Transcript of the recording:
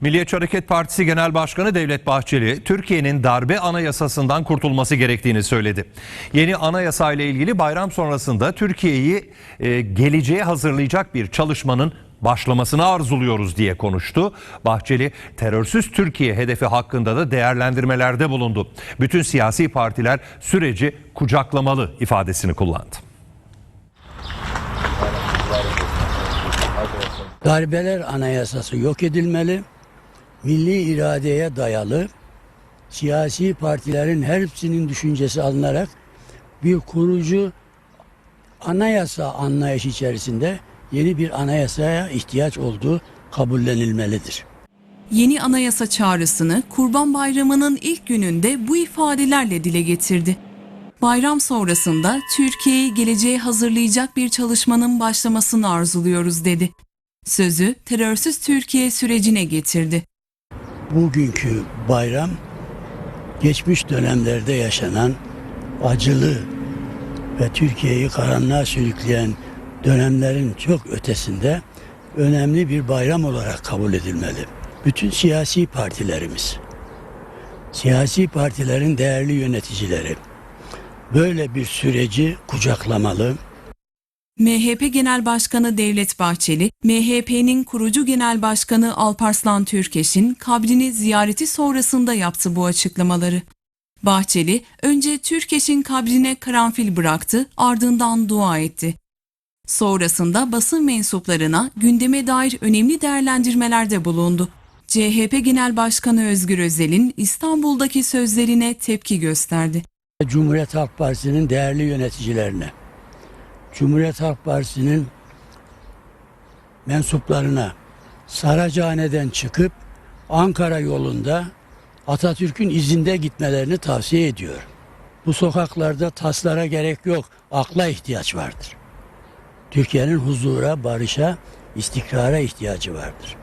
Milliyetçi Hareket Partisi Genel Başkanı Devlet Bahçeli, Türkiye'nin darbe anayasasından kurtulması gerektiğini söyledi. Yeni anayasa ile ilgili bayram sonrasında Türkiye'yi e, geleceğe hazırlayacak bir çalışmanın başlamasını arzuluyoruz diye konuştu. Bahçeli, terörsüz Türkiye hedefi hakkında da değerlendirmelerde bulundu. Bütün siyasi partiler süreci kucaklamalı ifadesini kullandı. Darbeler anayasası yok edilmeli. Milli iradeye dayalı siyasi partilerin hepsinin düşüncesi alınarak bir kurucu anayasa anlayış içerisinde yeni bir anayasaya ihtiyaç olduğu kabullenilmelidir. Yeni anayasa çağrısını Kurban Bayramı'nın ilk gününde bu ifadelerle dile getirdi. Bayram sonrasında Türkiye'yi geleceğe hazırlayacak bir çalışmanın başlamasını arzuluyoruz dedi. Sözü terörsüz Türkiye sürecine getirdi. Bugünkü bayram geçmiş dönemlerde yaşanan acılı ve Türkiye'yi karanlığa sürükleyen dönemlerin çok ötesinde önemli bir bayram olarak kabul edilmeli. Bütün siyasi partilerimiz, siyasi partilerin değerli yöneticileri böyle bir süreci kucaklamalı, MHP Genel Başkanı Devlet Bahçeli, MHP'nin kurucu Genel Başkanı Alparslan Türkeş'in kabrini ziyareti sonrasında yaptı bu açıklamaları. Bahçeli, önce Türkeş'in kabrine karanfil bıraktı, ardından dua etti. Sonrasında basın mensuplarına gündeme dair önemli değerlendirmelerde bulundu. CHP Genel Başkanı Özgür Özel'in İstanbul'daki sözlerine tepki gösterdi. Cumhuriyet Halk Partisi'nin değerli yöneticilerine, Cumhuriyet Halk Partisi'nin mensuplarına Saracahane'den çıkıp Ankara yolunda Atatürk'ün izinde gitmelerini tavsiye ediyor. Bu sokaklarda taslara gerek yok, akla ihtiyaç vardır. Türkiye'nin huzura, barışa, istikrara ihtiyacı vardır.